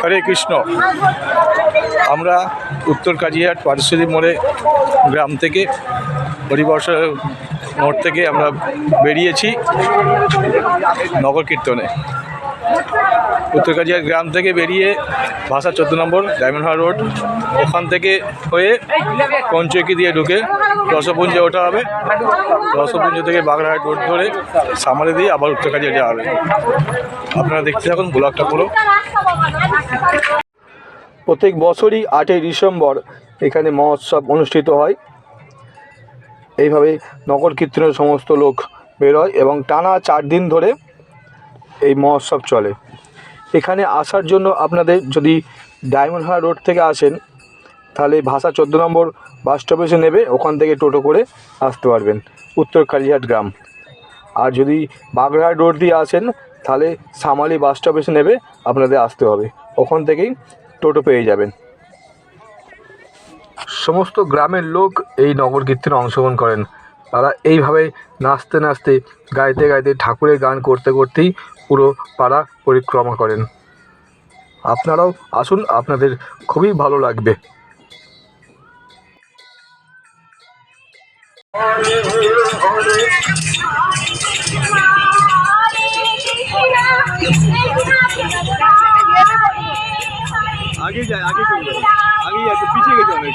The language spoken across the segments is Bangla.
হরে কৃষ্ণ। আমরা উত্তর কাজিয়াট পারশ্বরী মোড়ে গ্রাম থেকে, হরিবর্ষ মোড় থেকে আমরা বেরিয়েছি নগর কীর্তনে। উত্তর কাজিয়াট গ্রাম থেকে বেরিয়ে ভাষা চোদ্দ নম্বর, ডায়মন্ড হার রোড, ওখান থেকে হয়ে পঞ্চকি দিয়ে ঢুকে রসপুঞ্জে ওঠা হবে। রসপুঞ্জ থেকে বাগড়াহাট রোড ধরে সামারে দিয়ে আবার উত্তর কাজিয়াট যাওয়া হবে। আপনারা দেখতে থাকুন, ব্লগটা পুরো। প্রত্যেক বছরই আটই ডিসেম্বর এখানে মহোৎসব অনুষ্ঠিত হয়। এইভাবে নগর কীর্তনের সমস্ত লোক বেরোয় এবং টানা চার দিন ধরে এই মহোৎসব চলে। এখানে আসার জন্য আপনাদের যদি ডায়মন্ড হার রোড থেকে আসেন, তাহলে ভাষা চোদ্দ নম্বর বাস স্টপেজে নেবে, ওখান থেকে টোটো করে আসতে পারবেন। উত্তর কালীহাট গ্রাম। আর যদি বাগড়াহাট রোড দিয়ে আসেন, তাহলে সামালি বাস স্টপেজে নেবে, আপনাদের আসতে হবে। ওখান থেকেই টোটো পেয়ে যাবেন। সমস্ত গ্রামের লোক এই নগর কীর্তনে অংশগ্রহণ করেন। তারা এইভাবে নাচতে নাচতে, গাইতে গাইতে ঠাকুরের গান করতে করতেই পুরো পাড়া পরিক্রমা করেন। আপনারাও আসুন আপনাদের খুবই ভালো লাগবে। আগে যায় আগে আগে পিছিয়ে গেছে অনেক।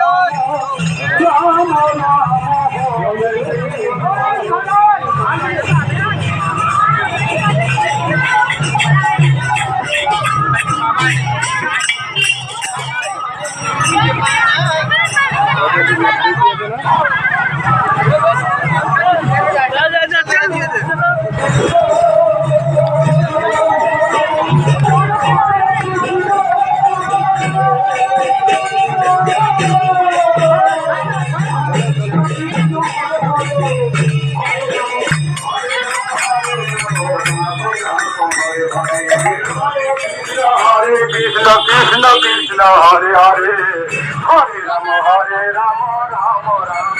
রাম রাম রাম।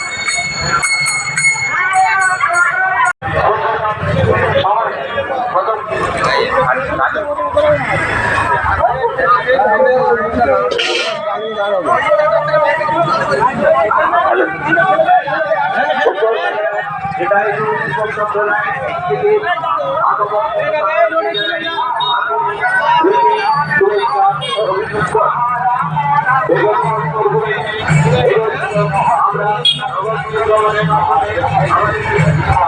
কৃষ্ণ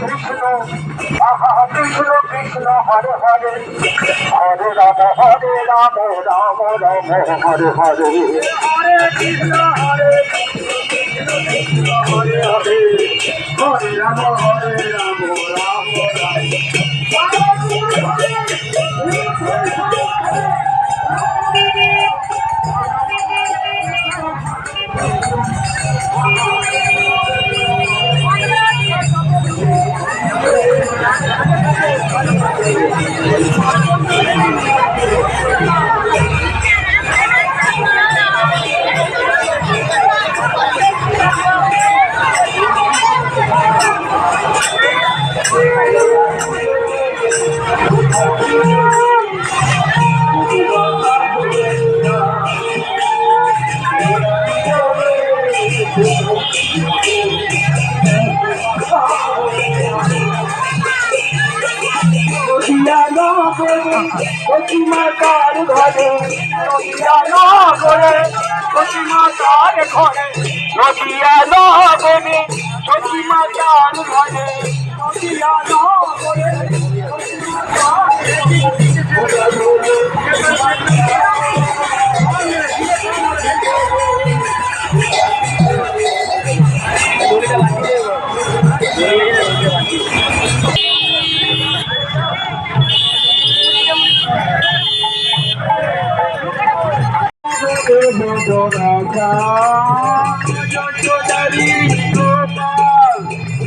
কৃষ্ণ কৃষ্ণ কৃষ্ণ, হরে হরে। হরে রাম হরে রাম রাম রাম, হরে হরে। হরে কৃষ্ণ, হরে হরে হরে। হরে রাম হরে রাম রাম রাম। প্রতিমাতার ঘরে নদিয়া নগরে প্রতিমাতার ঘরে নদিয়া নগরে প্রতিমাতার ঘরে রাখা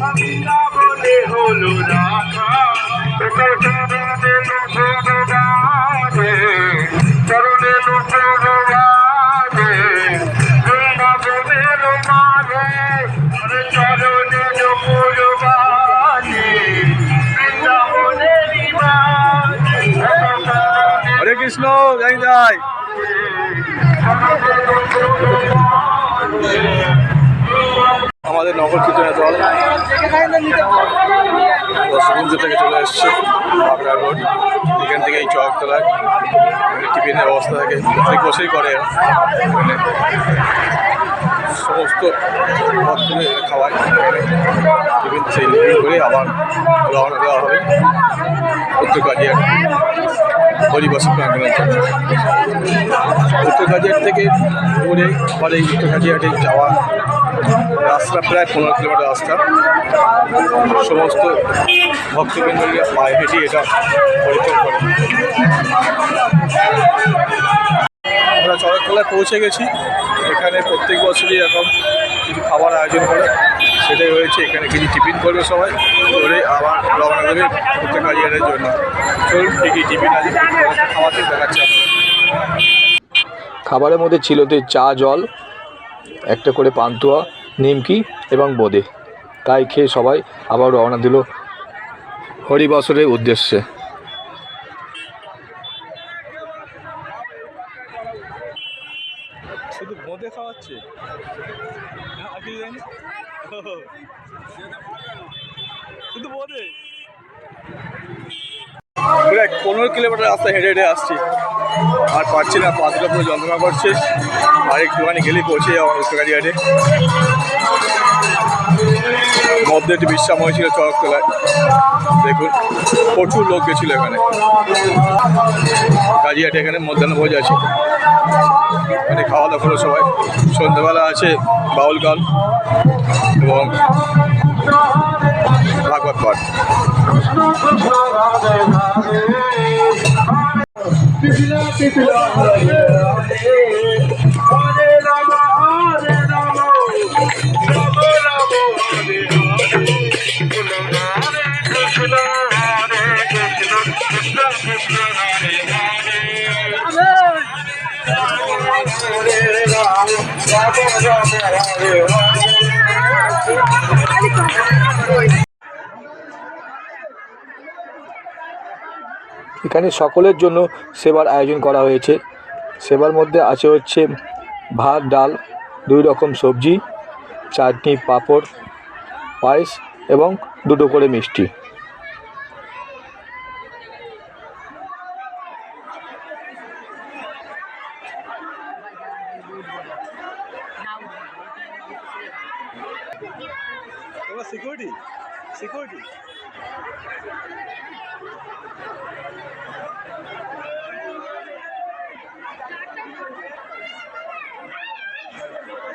আমি না বলে হলো রাখা কৃষ্ণ, জয় জয়। আমাদের নগর কীর্তনের দল দশগুঞ্জ থেকে চলে এসছে, বাগড়া রোড। এখান থেকে এই চকতলায় টিফিনের অবস্থা থাকে। বছরই করে সমস্ত ভক্তদের খাওয়ায় এখানে টিফিন সেই টিফিন করে আবার রওনা দেওয়া হবে। উত্তর কাজিয়া হরিবাসী প্রাঙ্গণের জন্য। উত্তর কাজিয়ার থেকে ঘুরে পরে এই উত্তর কাজিয়াটে যাওয়া রাস্তা প্রায় পনেরো কিলোমিটার রাস্তা। সমস্ত ভক্তবৃন্দরা পায়ে হেঁটে এটা পরিক্রম করে। আমরা চড়কতলায় পৌঁছে গেছি। এখানে প্রত্যেক বছরই এরকম কিছু খাবার আয়োজন করে। সেটাই হয়েছে, এখানে কিছু টিফিন করবে সবাই। করে আবার রওনা দেবে উত্তর কাজিয়ারের জন্য। চলুন, ঠিকই টিফিন আছে খাওয়াতে দেখাচ্ছে খাবারের মধ্যে ছিল তো চা, জল, একটা করে পান্তুয়া, নিমকি এবং বোঁদে। তাই খেয়ে সবাই আবার রওনা দিল হরিবাসরের উদ্দেশ্যে। শুধু বোঁদে খাওয়াচ্ছে? শুধু বোঁদে প্রায় পনেরো কিলোমিটার রাস্তা হেঁটে হেঁটে আসছি। আর পারছি না, পাঁচটা পুরো যন্ত্রণা করছে। আর একটুখানি গেলেই পৌঁছে যাওয়া গাড়ি হাটে মধ্যে একটি বিশ্রাম হয়েছিল চড়কতলায় দেখুন প্রচুর লোক গেছিল এখানে কাজিয়াটে এখানে মধ্যাহ্ন ভোজ আছে এখানে খাওয়া দাওয়া করল সবাই সন্ধ্যাবেলা আছে বাউল গান এবং ভাগবত পাঠ এখানে সকলের জন্য সেবার আয়োজন করা হয়েছে। সেবার মধ্যে আছে হচ্ছে ভাত, ডাল, দুই রকম সবজি, চাটনি, পাঁপড়, পায়েস এবং দুটো করে মিষ্টি।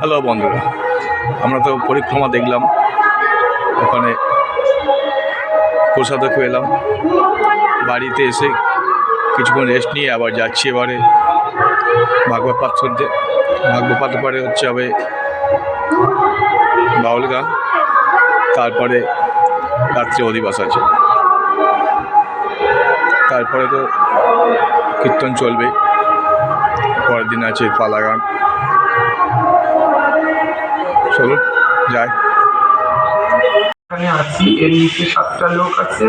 হ্যালো বন্ধুরা আমরা তো পরিক্রমা দেখলাম। ওখানে প্রসাদও খেলাম বাড়িতে এসে কিছুক্ষণ রেস্ট নিয়ে আবার যাচ্ছি এবারে ভাগবত পাঠ শুনতে। ভাগবত পাঠ পরে হচ্ছে হবে বাউল গান। তারপরে রাত্রে অধিবাস আছে। তারপরে তো কীর্তন চলবে। পরের দিন আছে পালা গান। চলুন, যাই। এখানে আছি। এর নিচে সাতটা লোক আছে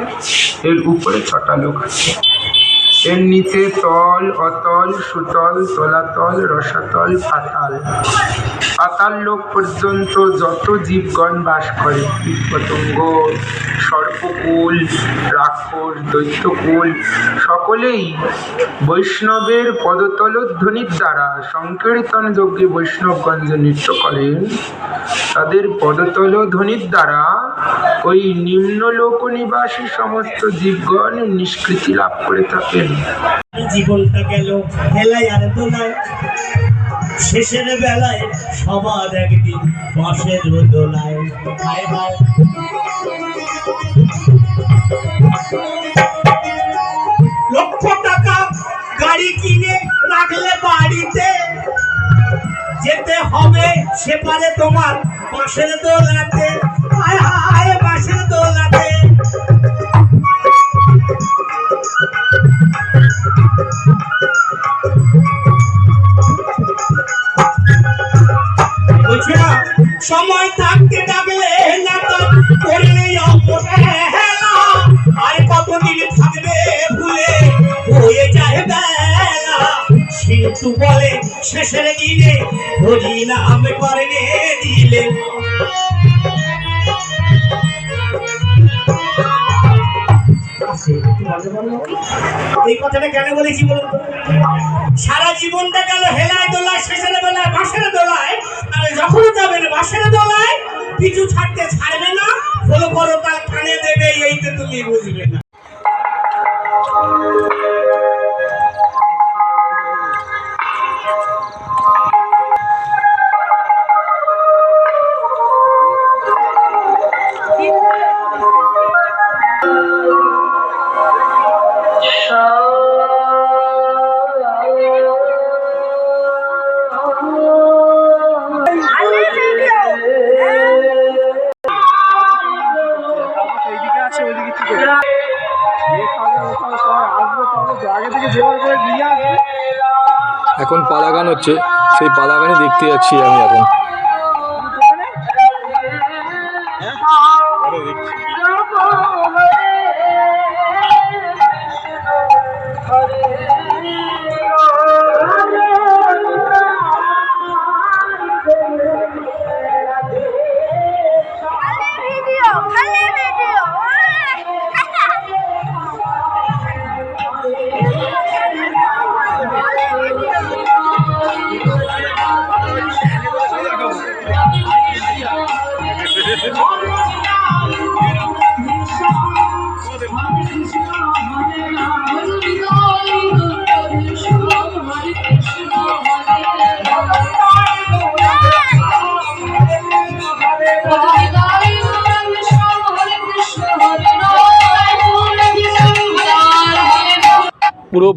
এর উপরে ছটা লোক আছে। এর নিচে তল, অতল, সুতল তলাতল রসাতল, পাতাল। পাতাল লোক পর্যন্ত যত জীবগণ বাস করে, কীটপতঙ্গ, সর্পকুল, রাক্ষস, দৈত্যকুল, সকলেই বৈষ্ণবের পদতলধ্বনির দ্বারা সংকীর্তন যজ্ঞে বৈষ্ণবগণ যে নৃত্য করেন। তাদের পদতল ধ্বনির দ্বারা ওই নিম্নলোক নিবাসী সমস্ত জীবগণ নিষ্কৃতি লাভ করে থাকেন। জীবনটা গেল হেলায় আর দোলায় শেষের বেলায় সবার একদিন দোলায়। হায় হায়। লক্ষ টাকা গাড়ি কিনে রাখলে বাড়িতে। যেতে হবে সেপারে তোমার বাসের দোলাতে। হায়। কিন্তু বলে, শেষের দিনে করে এই কথাটা কেন বলেছি বলুন সারা জীবনটা গেল হেলায় দোলায়, শেষের বেলায় বাসের দোলায়। যখন যাবেন বাসের দোলায়, পিছু ছাড়তে ছাড়বে না, ফলো করো তার কানে দেবে, এইতে তুমি বুঝবে না। এখন পালাগান হচ্ছে সেই পালা গানই দেখতে যাচ্ছি আমি এখন।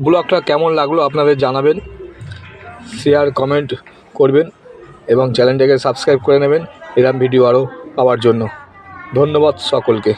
ব্লগটা কেমন লাগল আপনাদের জানাবেন শেয়ার কমেন্ট করবেন এবং চ্যানেলটাকে সাবস্ক্রাইব করে নেবেন এরম ভিডিও আরও পাওয়ার জন্য। ধন্যবাদ সকলকে।